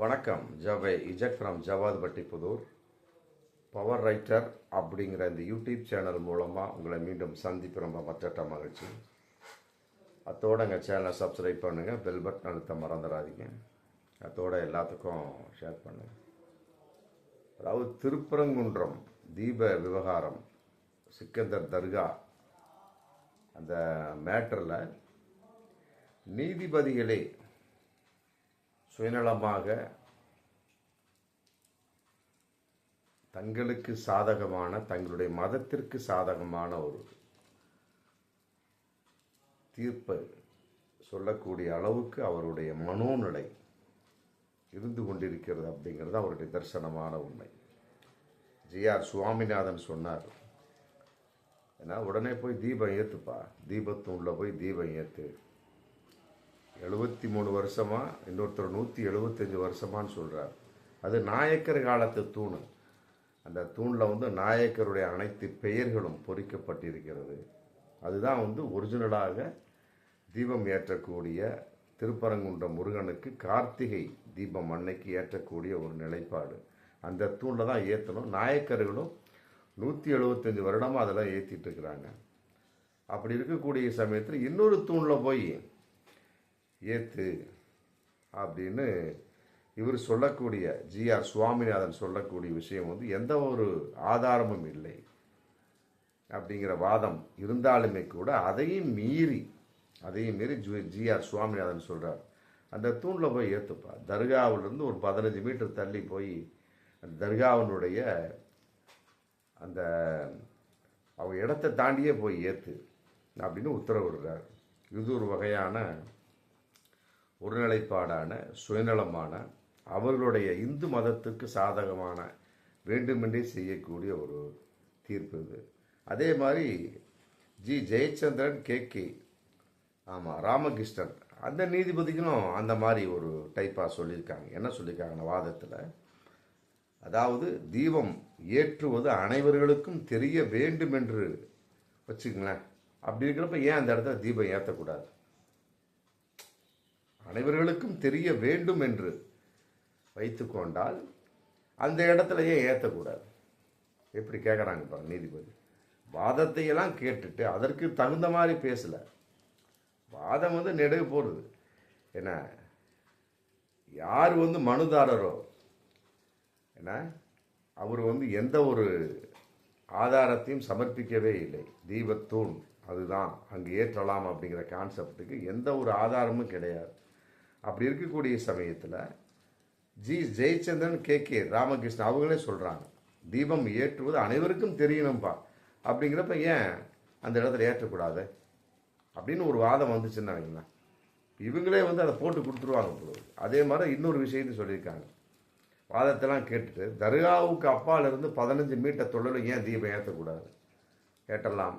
வணக்கம். ஜவை இஜக் ஃப்ரம் ஜவாத் பட்டிப்புதூர் பவர் ரைட்டர் அப்படிங்கிற இந்த யூடியூப் சேனல் மூலமாக உங்களை மீண்டும் சந்திப்பு ரொம்ப மற்ற மகிழ்ச்சி. அத்தோடு எங்கள் சேனலை சப்ஸ்கிரைப் பண்ணுங்கள் பெல் பட்டன் அழுத்த மறந்துடாதீங்க. அத்தோடு எல்லாத்துக்கும் ஷேர் பண்ணுங்கள் அதாவது திருப்பரங்குன்றம் தீப விவகாரம் சிக்கந்தர் தர்கா அந்த மேட்டரில் நீதிபதிகளே சுயநலமாக தங்களுக்கு சாதகமான தங்களுடைய மதத்திற்கு சாதகமான ஒரு தீர்ப்பை சொல்லக்கூடிய அளவுக்கு அவருடைய மனோநிலை இருந்து கொண்டிருக்கிறது அப்படிங்கிறது அவருடைய தரிசனமான உண்மை. ஜிஆர் சுவாமிநாதன் சொன்னார். ஏன்னா உடனே போய் தீபம் ஏற்றுப்பா தீபத்தூணில் போய் தீபம் ஏற்று எழுபத்தி மூணு வருஷமா இன்னொருத்தர் நூற்றி எழுபத்தஞ்சு வருஷமான்னு சொல்கிறார் அது நாயக்கர் காலத்து தூண். அந்த தூணில் வந்து நாயக்கருடைய அனைத்து பெயர்களும் பொறிக்கப்பட்டிருக்கிறது. அதுதான் வந்து ஒரிஜினலாக தீபம் ஏற்றக்கூடிய திருப்பரங்குன்றம் முருகனுக்கு கார்த்திகை தீபம் அன்னைக்கு ஏற்றக்கூடிய ஒரு நிலைப்பாடு. அந்த தூணில் தான் ஏற்றணும் நாயக்கர்களும் நூற்றி எழுபத்தஞ்சு வருடமாக அதெல்லாம் ஏற்றிட்டு இருக்கிறாங்க. அப்படி இருக்கக்கூடிய சமயத்தில் இன்னொரு தூணில் போய் ஏத்து அப்படின்னு இவர் சொல்லக்கூடிய ஜிஆர் சுவாமிநாதன் சொல்லக்கூடிய விஷயம் வந்து எந்த ஒரு ஆதாரமும் இல்லை. அப்படிங்கிற வாதம் இருந்தாலுமே கூட அதையும் மீறி அதையும் மீறி ஜி ஜிஆர் சுவாமிநாதன் சொல்கிறார் அந்த தூணில் போய் ஏற்றுப்பா தர்காவிலிருந்து ஒரு பதினஞ்சு மீட்டர் தள்ளி போய் அந்த தர்காவினுடைய அந்த அவங்க இடத்த தாண்டியே போய் ஏற்று அப்படின்னு உத்தரவிடுறார். இது ஒரு வகையான ஒருநிலைப்பாடான சுயநலமான அவர்களுடைய இந்து மதத்துக்கு சாதகமான வேண்டுமென்றே செய்யக்கூடிய ஒரு தீர்ப்பு இது. அதே மாதிரி ஜி. ஜெயச்சந்திரன் கே. கே. ஆமாம் ராமகிருஷ்ணன். அந்த நீதிபதிகளும் அந்த மாதிரி ஒரு டைப்பாக சொல்லியிருக்காங்க. என்ன சொல்லியிருக்காங்க? வாதத்தில் அதாவது தீபம் ஏற்றுவது அனைவர்களுக்கும் தெரிய வேண்டும் என்று வச்சுக்கங்களேன். அப்படி இருக்கிறப்ப ஏன் அந்த இடத்துல தீபம் ஏற்றக்கூடாது அனைவர்களுக்கும் தெரிய வேண்டும் என்று வைத்துக்கொண்டால் அந்த இடத்துலயே ஏற்றக்கூடாது எப்படி கேட்குறாங்க பாருங்க நீதிபதி. வாதத்தையெல்லாம் கேட்டுட்டு அதற்கு தகுந்த மாதிரி பேசலை. வாதம் வந்து நெடுக போடுது. என்ன? யார் வந்து மனுதாரரோ? என்ன? அவர் வந்து எந்த ஒரு ஆதாரத்தையும் சமர்ப்பிக்கவே இல்லை. தீபத்தூண் அதுதான். அங்கு ஏற்றலாம் அப்படிங்கிற கான்செப்டுக்கு எந்த ஒரு ஆதாரமும் கிடையாது. அப்படி இருக்கக்கூடிய சமயத்தில் G Jayachandran K K Ramakrishnan அவங்களே சொல்கிறாங்க தீபம் ஏற்றுவது அனைவருக்கும் தெரியணும்ப்பா அப்படிங்கிறப்ப ஏன் அந்த இடத்துல ஏற்றக்கூடாது? அப்படின்னு ஒரு வாதம் வந்துச்சுன்னு வைங்களேன். இவங்களே வந்து அதை போட்டு கொடுத்துருவாங்க பொழுது அதே மாதிரி இன்னொரு விஷயத்தையும் சொல்லியிருக்காங்க. வாதத்தெல்லாம் கேட்டுட்டு தர்காவுக்கு அப்பாலிருந்து பதினஞ்சு மீட்டர் தொழில் ஏன் தீபம் ஏற்றக்கூடாது? ஏற்றலாம்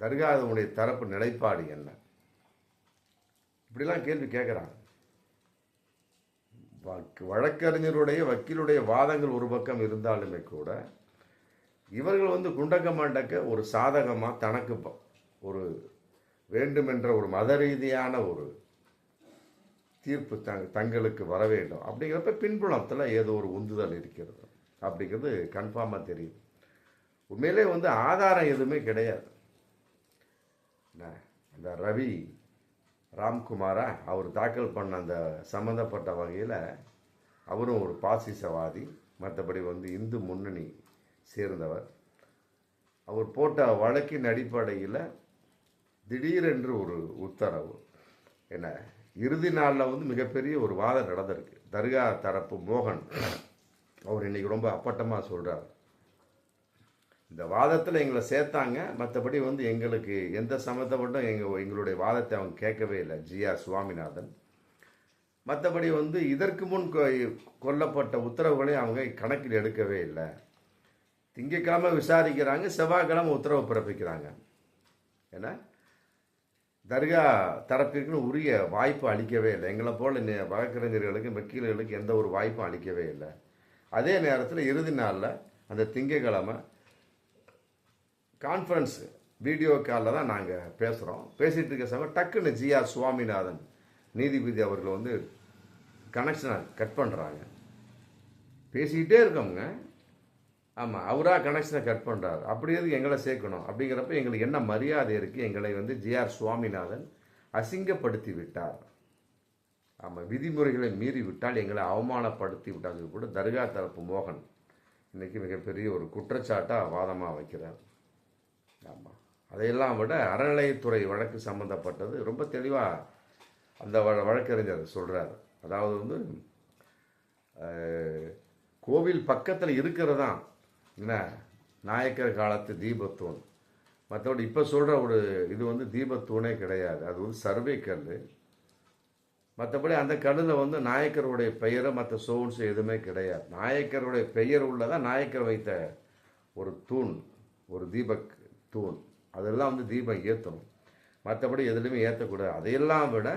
தர்காவுடைய தரப்பு நிலைப்பாடு என்ன? இப்படிலாம் கேள்வி கேட்குறாங்க வழக்கறிஞருடைய வக்கீலுடைய வாதங்கள் ஒரு பக்கம் இருந்தாலுமே கூட இவர்கள் வந்து குண்டக்க மாண்டக்க ஒரு சாதகமாக தனக்கு ப- ஒரு வேண்டுமென்ற ஒரு மத ரீதியான ஒரு தீர்ப்பு தங் தங்களுக்கு வர வேண்டும். அப்படிங்கிறப்ப பின்புலத்தில் ஏதோ ஒரு உந்துதல் இருக்கிறது. அப்படிங்கிறது கன்ஃபார்மாக தெரியுது. உண்மையிலே வந்து ஆதாரம் எதுவுமே கிடையாது. என்ன, அந்த ரவி ராம்குமாரா அவர் தாக்கல் பண்ண அந்த சம்மந்தப்பட்ட வகையில் அவரும் ஒரு பாசிசவாதி மற்றபடி வந்து இந்து முன்னணி சேர்ந்தவர். அவர் போட்ட வழக்கின் அடிப்படையில் திடீரென்று ஒரு உத்தரவு. என்ன இறுதி நாளில் வந்து மிகப்பெரிய ஒரு வாதம் நடந்திருக்கு. தர்கா தரப்பு மோகன் அவர் இன்றைக்கி ரொம்ப அப்பட்டமாக சொல்கிறார் இந்த வாதத்தில் எங்களை சேர்த்தாங்க. மற்றபடி வந்து எங்களுக்கு எந்த சம்மந்தப்பட்டும் எங்கள் எங்களுடைய வாதத்தை அவங்க கேட்கவே இல்லை. G R Swaminathan. மற்றபடி வந்து இதற்கு முன் கொ- கொல்லப்பட்ட உத்தரவுகளை அவங்க கணக்கில் எடுக்கவே இல்லை. திங்கக்கிழமை விசாரிக்கிறாங்க செவ்வாய்க்கிழமை உத்தரவு பிறப்பிக்கிறாங்க. ஏன்னா தர்கா தரப்பிற்குன்னு உரிய வாய்ப்பு அளிக்கவே இல்லை. எங்களை போல் வழக்கறிஞர்களுக்கு வக்கீல்களுக்கு எந்த ஒரு வாய்ப்பும் அளிக்கவே இல்லை. அதே நேரத்தில் இறுதி நாளில் அந்த திங்கட்கிழமை கான்ஃபரன்ஸ் வீடியோ காலில் தான் நாங்கள் பேசுகிறோம் பேசிகிட்டு இருக்க சமயம் டக்குன்னு ஜிஆர் சுவாமிநாதன் நீதிபதி அவர்கள் வந்து கனெக்ஷனை கட் பண்ணுறாங்க பேசிக்கிட்டே இருக்கோங்க ஆமாம் அவராக கனெக்ஷனை கட் பண்ணுறாரு அப்படி எதுக்கு எங்களை சேர்க்கணும்? அப்படிங்கிறப்ப எங்களுக்கு என்ன மரியாதை இருக்குது எங்களை வந்து ஜிஆர் சுவாமிநாதன் அசிங்கப்படுத்தி விட்டார். ஆமாம் விதிமுறைகளை மீறி விட்டால் எங்களை அவமானப்படுத்தி விட்டாங்க கூட தர்கா தரப்பு மோகன். இன்றைக்கி மிகப்பெரிய ஒரு குற்றச்சாட்டாக வாதமாக வைக்கிறார். ஆமாம் அதையெல்லாம் விட அறநிலையத்துறை வழக்கு சம்மந்தப்பட்டது ரொம்ப தெளிவாக அந்த வ- வழக்கறிஞர் சொல்கிறார் அதாவது வந்து கோவில் பக்கத்தில் இருக்கிறதான் என்ன? நாயக்கர் காலத்து தீபத்தூண். மற்றபடி இப்போ சொல்கிற ஒரு இது வந்து தீபத்தூணே கிடையாது. அது வந்து சர்வே கல் மற்றபடி அந்த கல்லில் வந்து நாயக்கருடைய பெயரை மற்ற சோன்ஸ் எதுவுமே கிடையாது. நாயக்கருடைய பெயர் உள்ளதான் நாயக்கர் வைத்த ஒரு தூண் ஒரு தீபக் தூண் அதெல்லாம் வந்து தீபம் ஏற்றணும் மற்றபடி எதுலையுமே ஏற்றக்கூடாது அதையெல்லாம் விட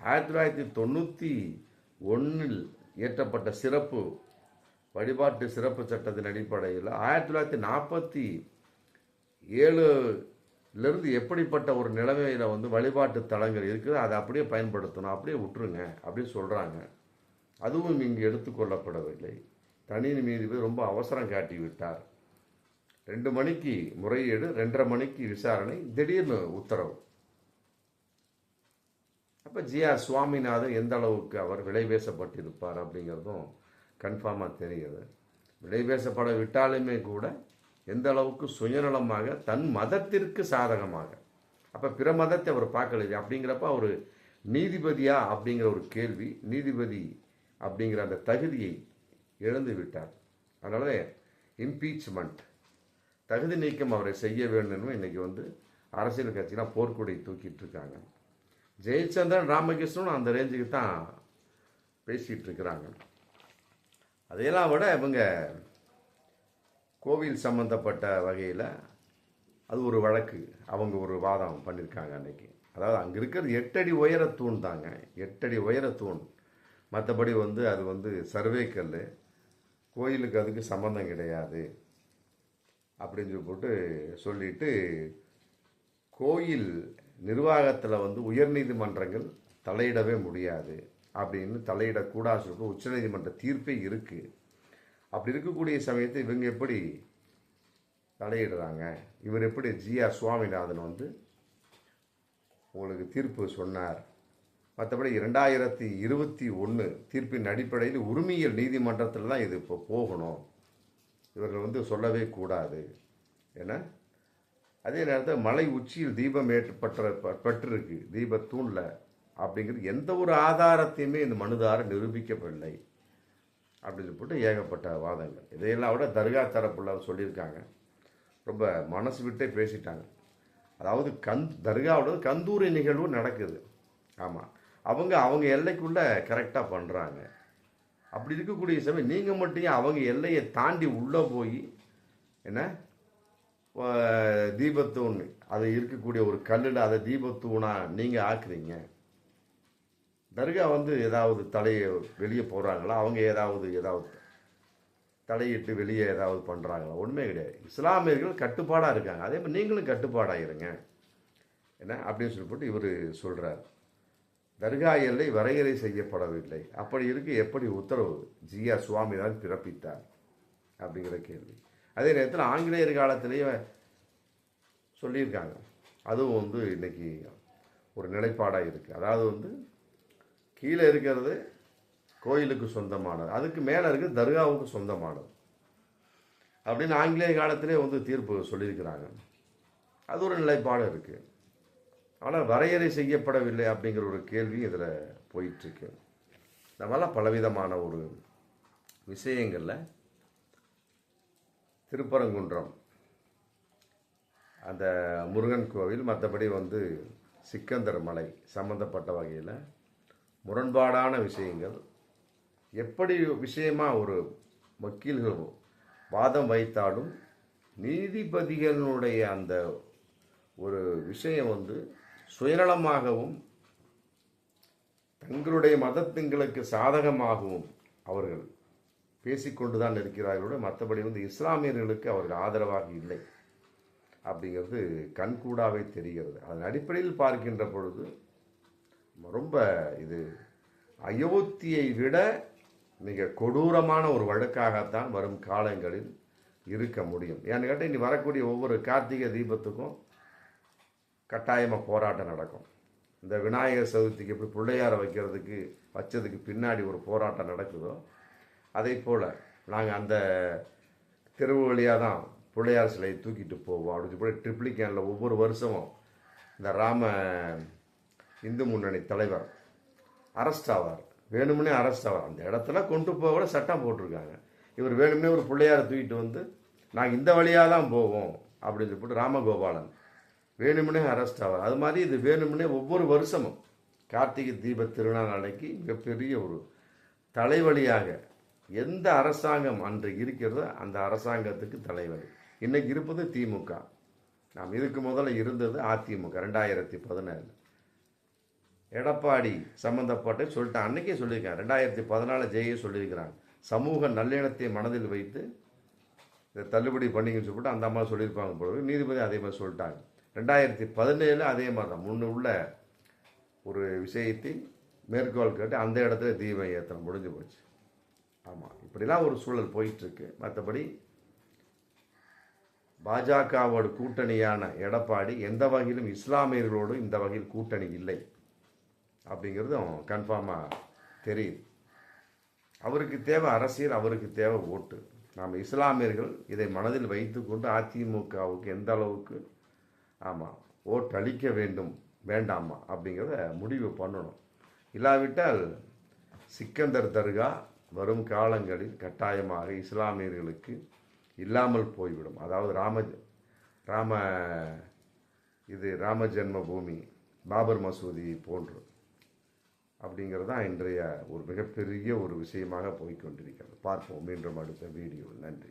ஆயிரத்தி தொள்ளாயிரத்தி தொண்ணூற்றி ஒன்றில் இயற்றப்பட்ட சிறப்பு வழிபாட்டு சிறப்பு சட்டத்தின் அடிப்படையில் ஆயிரத்தி தொள்ளாயிரத்தி நாற்பத்தி ஏழுலேருந்து எப்படிப்பட்ட ஒரு நிலைமையில் வந்து வழிபாட்டு தலங்கள் இருக்குது அதை அப்படியே பயன்படுத்தணும். அப்படியே விட்டுருங்க அப்படின்னு சொல்கிறாங்க அதுவும் இங்கு எடுத்துக்கொள்ளப்படவில்லை தனி மீது ரொம்ப அவசரம் காட்டி விட்டார் ரெண்டு மணிக்கு முறையீடு ரெண்டரை மணிக்கு விசாரணை திடீர்னு உத்தரவு. அப்போ ஜிஆர் சுவாமிநாதன் எந்த அளவுக்கு அவர் விலைபேசப்பட்டிருப்பார் அப்படிங்கிறதும் கன்ஃபார்மாக தெரியுது. விலைபேசப்பட விட்டாலுமே கூட எந்த அளவுக்கு சுயநலமாக தன் மதத்திற்கு சாதகமாக. அப்போ பிற மதத்தை அவர் பார்க்கலையே அப்படிங்கிறப்ப அவர் நீதிபதியா அப்படிங்கிற ஒரு கேள்வி நீதிபதி அப்படிங்கிற அந்த தகுதியை இழந்து விட்டார். அதனால இம்பீச்மெண்ட் தகுதி நீக்கம் அவரை செய்ய வேண்டும்னு இன்னைக்கு வந்து அரசியல் கட்சிலாம் போர்க்கொடி தூக்கிட்டு இருக்காங்க. ஜெயச்சந்திரன் ராமகிருஷ்ணனும் அந்த ரேஞ்சுக்கு தான் பேசிகிட்டு இருக்கிறாங்க. அதையெல்லாம் விட இவங்க கோவில் சம்பந்தப்பட்ட வகையில் அது ஒரு வழக்கு. அவங்க ஒரு வாதம் பண்ணியிருக்காங்க அன்னைக்கு. அதாவது அங்கே இருக்கிறது எட்டடி உயர தூண் தாங்க. எட்டடி உயர தூண். மற்றபடி வந்து அது வந்து சர்வே கல் கோயிலுக்கு அதுக்கு சம்மந்தம் கிடையாது. அப்படின்னு சொல்லி போட்டு சொல்லிட்டு கோயில் நிர்வாகத்தில் வந்து உயர்நீதிமன்றங்கள் தலையிடவே முடியாது அப்படின்னு தலையிடக்கூடாது சொல்லிட்டு உச்சநீதிமன்ற தீர்ப்பே இருக்குது அப்படி இருக்கக்கூடிய சமயத்தை இவங்க எப்படி தலையிடுறாங்க? இவர் எப்படி ஜிஆர் சுவாமிநாதன் வந்து உங்களுக்கு தீர்ப்பு சொன்னார்? மற்றபடி இரண்டாயிரத்தி இருபத்தி ஒன்று தீர்ப்பின் அடிப்படையில் உரிமையியல் நீதிமன்றத்தில் தான் இது இப்போ போகணும். இவர்கள் வந்து சொல்லவே கூடாது. ஏன்னா அதே நேரத்தில் மலை உச்சியில் தீபம் ஏற்றப்பட்ட பட்டிருக்கு தீபத்தூணில் அப்படிங்கிறது எந்த ஒரு ஆதாரத்தையுமே இந்த மனுதாரர் நிரூபிக்கவில்லை. அப்படின்னு போட்டு ஏகப்பட்ட வாதங்கள். இதையெல்லாம் விட தர்கா தரப்புள்ள சொல்லியிருக்காங்க. ரொம்ப மனசு விட்டே பேசிட்டாங்க. அதாவது கந் தர்காவோட கந்தூரி நிகழ்வு நடக்குது. ஆமாம் அவங்க அவங்க எல்லைக்குள்ளே கரெக்டாக பண்ணுறாங்க அப்படி இருக்கக்கூடிய சமயம் நீங்கள் மட்டும் அவங்க எல்லையை தாண்டி உள்ளே போய் என்ன? அஹ், தீபத்தூண் அது இருக்கக்கூடிய ஒரு கல்லில் அதை தீபத்தூனாக நீங்கள் ஆக்குறீங்க. தர்கா வந்து ஏதாவது தலையை வெளியே போகிறாங்களா அவங்க ஏதாவது ஏதாவது தலையிட்டு வெளியே ஏதாவது பண்ணுறாங்களா ஒன்றுமே கிடையாது. இஸ்லாமியர்கள் கட்டுப்பாடாக இருக்காங்க. அதே மாதிரி நீங்களும் கட்டுப்பாடாக இருங்க என்ன? அப்படின்னு சொல்லி போட்டு இவர் சொல்கிறார் தர்கா எல்லை வரையறை செய்யப்படவில்லை. அப்படி இருக்க எப்படி உத்தரவு? ஜிஆ சுவாமி தான் பிறப்பித்தார் அப்படிங்கிற கேள்வி. அதே நேரத்தில் ஆங்கிலேயர் காலத்திலேயே சொல்லியிருக்காங்க. அதுவும் வந்து இன்றைக்கி ஒரு நிலைப்பாடாக இருக்குது அதாவது வந்து கீழே இருக்கிறது கோயிலுக்கு சொந்தமானது. அதுக்கு மேலே இருக்கிறது தர்காவுக்கு சொந்தமானது. அப்படின்னு ஆங்கிலேய காலத்திலே வந்து தீர்ப்பு சொல்லியிருக்கிறாங்க. அது ஒரு நிலைப்பாடு இருக்குது ஆனால் வரையறை செய்யப்படவில்லை அப்படிங்கிற ஒரு கேள்வி இதில் போயிட்டுருக்கு. இந்த மாதிரிலாம் பலவிதமான ஒரு விஷயங்களில் திருப்பரங்குன்றம் அந்த முருகன் கோவில் மற்றபடி வந்து சிக்கந்தர் மலை சம்பந்தப்பட்ட வகையில் முரண்பாடான விஷயங்கள். எப்படி விஷயமாக ஒரு வக்கீல்கள் வாதம் வைத்தாலும் நீதிபதிகளுடைய அந்த ஒரு விஷயம் வந்து சுயநலமாகவும் தங்களுடைய மதத்துங்களுக்கு சாதகமாகவும் அவர்கள் பேசிக்கொண்டுதான் தான் இருக்கிறார்களோட மற்றபடி வந்து இஸ்லாமியர்களுக்கு அவர்கள் ஆதரவாக இல்லை. அப்படிங்கிறது கண்கூடாவே தெரிகிறது. அதன் அடிப்படையில் பார்க்கின்ற பொழுது ரொம்ப இது அயோத்தியை விட மிக கொடூரமான ஒரு வழக்காகத்தான் வரும் காலங்களில் இருக்க முடியும். ஏன்னு கேட்டால் இனி வரக்கூடிய ஒவ்வொரு கார்த்திகை தீபத்துக்கும் கட்டாயமாக போராட்டம் நடக்கும். இந்த விநாயகர் சதுர்த்திக்கு எப்படி பிள்ளையாரை வைக்கிறதுக்கு வச்சதுக்கு பின்னாடி ஒரு போராட்டம் நடக்குதோ அதே போல் நாங்கள் அந்த தெருவு வழியாக தான் பிள்ளையார் சிலையை தூக்கிட்டு போவோம். அப்படின்னு சொல்லி ட்ரிப்ளிகேனில் ஒவ்வொரு வருஷமும் இந்த ராம இந்து முன்னணி தலைவர் அரெஸ்ட் ஆவார். வேணும்னே அரெஸ்ட் ஆவார். அந்த இடத்துல கொண்டு போக கூட சட்டம் போட்டிருக்காங்க. இவர் வேணும்னே ஒரு பிள்ளையாரை தூக்கிட்டு வந்து நாங்கள் இந்த வழியாக தான் போவோம் அப்படின்னு சொல்லிட்டு ராமகோபாலன் வேணும்னே அரெஸ்ட் ஆவார். அது மாதிரி இது வேணும்னே ஒவ்வொரு வருஷமும் கார்த்திகை தீப திருநாள் அன்னைக்கு மிகப்பெரிய ஒரு தலைவலியாக எந்த அரசாங்கம் அன்று இருக்கிறதோ அந்த அரசாங்கத்துக்கு தலைவலி. இன்னைக்கு இருப்பது திமுக. நாம் இதுக்கு முதல்ல இருந்தது அதிமுக ரெண்டாயிரத்தி பதினேழு. எடப்பாடி சம்மந்தப்பட்ட சொல்லிட்டேன் அன்றைக்கே சொல்லியிருக்கேன் ரெண்டாயிரத்தி பதினாலு ஜெயே சொல்லியிருக்கிறாங்க. சமூக நல்லெண்ணத்தை மனதில் வைத்து இதை தள்ளுபடி பண்ணிங்கன்னு சொல்லிட்டு அந்த அம்மா சொல்லியிருப்பாங்க பொழுது நீதிபதி அதே மாதிரி சொல்லிட்டாங்க. ரெண்டாயிரத்தி பதினேழு அதே மாதிரி தான் முன்ன உள்ள ஒரு விஷயத்தை மேற்கோள் கேட்டு அந்த இடத்துல தீபம் ஏற்றணும் முடிஞ்சு போச்சு. ஆமாம் இப்படிலாம் ஒரு சூழல் போயிட்டுருக்கு. மற்றபடி பாஜகவோட கூட்டணியான எடப்பாடி எந்த வகையிலும் இஸ்லாமியர்களோடும் இந்த வகையில் கூட்டணி இல்லை அப்படிங்கிறதும் கன்ஃபார்மாக தெரியுது. அவருக்கு தேவை அரசியல் அவருக்கு தேவை ஓட்டு. நாம் இஸ்லாமியர்கள் இதை மனதில் வைத்துக்கொண்டு அதிமுகவுக்கு எந்த அளவுக்கு ஆமாம் ஓட்டு அளிக்க வேண்டும் வேண்டாமா அப்படிங்கிறத முடிவு பண்ணணும். இல்லாவிட்டால் சிக்கந்தர் தர்கா வரும் காலங்களில் கட்டாயமாக இஸ்லாமியர்களுக்கு இல்லாமல் போய்விடும். அதாவது ராம ராம இது ராம ஜென்ம பூமி பாபர் மசூதி போன்று அப்படிங்கிறது தான் இன்றைய ஒரு மிகப்பெரிய ஒரு விஷயமாக போய்க்கொண்டிருக்கிறது. பார்ப்போம் மீண்டும் அடுத்த வீடியோ நன்றி.